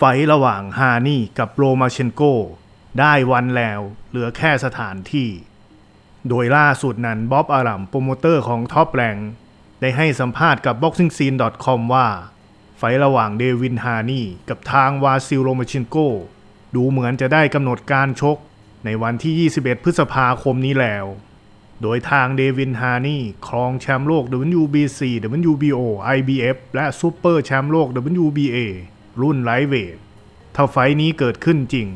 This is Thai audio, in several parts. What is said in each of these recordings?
ไฟระหว่างฮานี่กับโรมาเชนโก ได้วันแล้วเหลือแค่สถานที่ โดยล่าสุดนั้นบ๊อบอารัมโปรโมเตอร์ของท็อปแรงได้ให้สัมภาษณ์กับ boxingscene.com ว่า ไฟระหว่างเดวินฮานี่กับทางวาซิลโรมาเชนโก ดูเหมือนจะได้กำหนดการชกในวันที่ 21 พฤษภาคมนี้แล้ว โดยทางเดวินฮานี่ครองแชมป์โลก WBC WBO IBF และซูเปอร์แชมป์โลก WBA รุ่นไลท์เวท ถ้าไฟนี้เกิดขึ้นจริง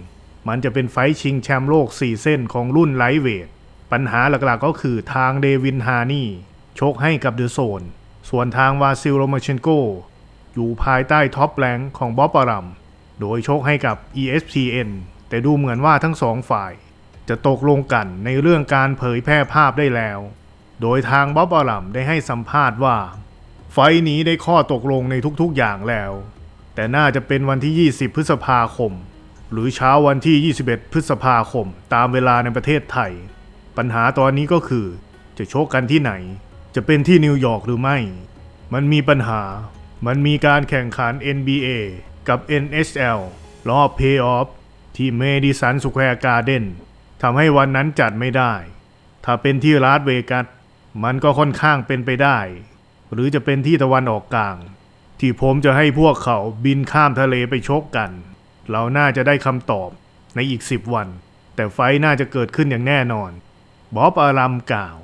มันจะเป็นไฟชิงแชมป์โลก 4 เส้นของรุ่นไลท์เวท ปัญหาหลักๆก็คือทางเดวินฮานี่ชกให้กับเดอะโซน ส่วนทางวาซิลโรมาเชนโก อยู่ภายใต้ท็อปแรงของบ๊อบอารัม โดยชกให้กับ ESPN แต่ดูเหมือนว่าทั้งสองฝ่าย จะตกลงกันในเรื่องการเผยแพร่ภาพได้แล้ว โดยทางบ๊อบอารัมได้ให้สัมภาษณ์ว่า ไฟนี้ได้ข้อตกลงในทุกๆอย่างแล้ว แต่น่าจะเป็นวันที่ 20 พฤษภาคม หรือเช้าวันที่ 21 พฤษภาคม ตามเวลาในประเทศไทย ปัญหาตอนนี้ก็คือ จะโชกกันที่ไหน จะเป็นที่นิวยอร์กหรือไม่ มันมีปัญหา มันมีการแข่งขัน NBA กับ NHL รอบเพย์ออฟที่เมดิสันสแควร์การ์เดนทำให้วันนั้นจัดไม่ได้ ถ้าเป็นที่ลาสเวกัสมันก็ค่อนข้างเป็นไปได้ หรือจะเป็นที่ตะวันออกกลาง ที่ผมจะให้พวกเขาบินข้ามทะเลไปชกกัน เราน่าจะได้คำตอบในอีก10วัน แต่ไฟน่าจะเกิดขึ้นอย่างแน่นอน บ๊อบอารัมกล่าว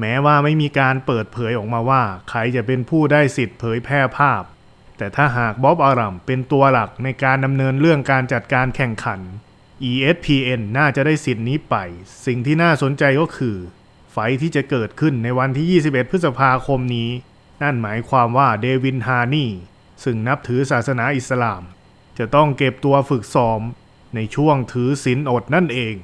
แม้ว่าไม่มีการเปิดเผยออกมาว่า ใครจะเป็นผู้ได้สิทธิ์เผยแพร่ภาพ แต่ถ้าหากบ๊อบอารัมเป็นตัวหลักในการดำเนินเรื่องการจัดการแข่งขัน ESPN น่าจะได้สิทธิ์นี้ไป สิ่งที่น่าสนใจก็คือ ไฟที่จะเกิดขึ้นในวันที่ 21 พฤษภาคมนี้ นั่นหมายความว่าเดวินฮานี่ซึ่งนับถือศาสนาอิสลาม จะต้องเก็บตัวฝึกซ้อมในช่วงถือศีลอดนั่นเอง